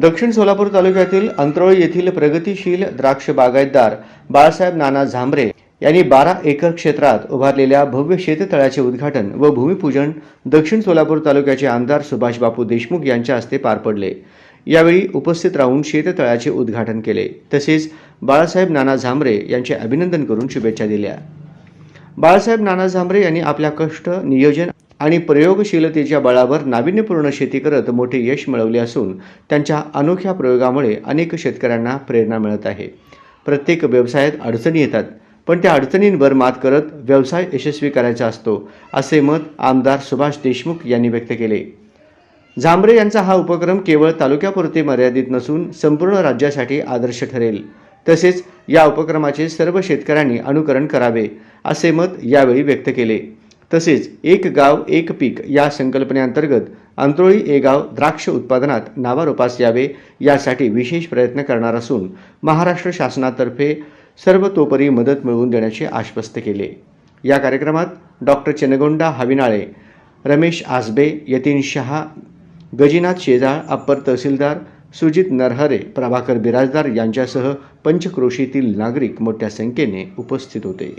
दक्षिण सोलापूर तालुक्यातील अंतरोळी येथील प्रगतीशील द्राक्ष बागायतदार बाळासाहेब नाना झांबरे यांनी बारा एकर क्षेत्रात उभारलेल्या भव्य शेततळ्याचे उद्घाटन व भूमिपूजन दक्षिण सोलापूर तालुक्याचे आमदार सुभाषबापू देशमुख यांच्या हस्ते पार पडले. यावेळी उपस्थित राहून शेततळ्याचे उद्घाटन केले. तसेच बाळासाहेब नाना झांबरे यांचे अभिनंदन करून शुभेच्छा दिल्या. बाळासाहेब नाना झांबरे यांनी आपल्या कष्ट नियोजन आणि प्रयोगशीलतेच्या बळावर नाविन्यपूर्ण शेती करत मोठे यश मिळवले असून त्यांच्या अनोख्या प्रयोगामुळे अनेक शेतकऱ्यांना प्रेरणा मिळत आहे. प्रत्येक व्यवसायात अडचणी येतात पण त्या अडचणींवर मात करत व्यवसाय यशस्वी करायचा असतो असे मत आमदार सुभाष देशमुख यांनी व्यक्त केले. झांबरे यांचा हा उपक्रम केवळ तालुक्यापुरते मर्यादित नसून संपूर्ण राज्यासाठी आदर्श ठरेल. तसेच या उपक्रमाचे सर्व शेतकऱ्यांनी अनुकरण करावे असे मत यावेळी व्यक्त केले. तसेच एक गाव एक पीक या संकल्पनेअंतर्गत अंत्रोळी ए गाव द्राक्ष उत्पादनात नावारोपास यावे यासाठी विशेष प्रयत्न करणार असून महाराष्ट्र शासनातर्फे सर्वतोपरी मदत मिळवून देण्याचे आश्वस्त केले. या कार्यक्रमात डॉक्टर चेनगोंडा हविनाळे रमेश आसबे यतीन शहा गजीनाथ शेजाळ अप्पर तहसीलदार सुजित नरहरे प्रभाकर बिराजदार यांच्यासह पंचक्रोशीतील नागरिक मोठ्या संख्येने उपस्थित होते.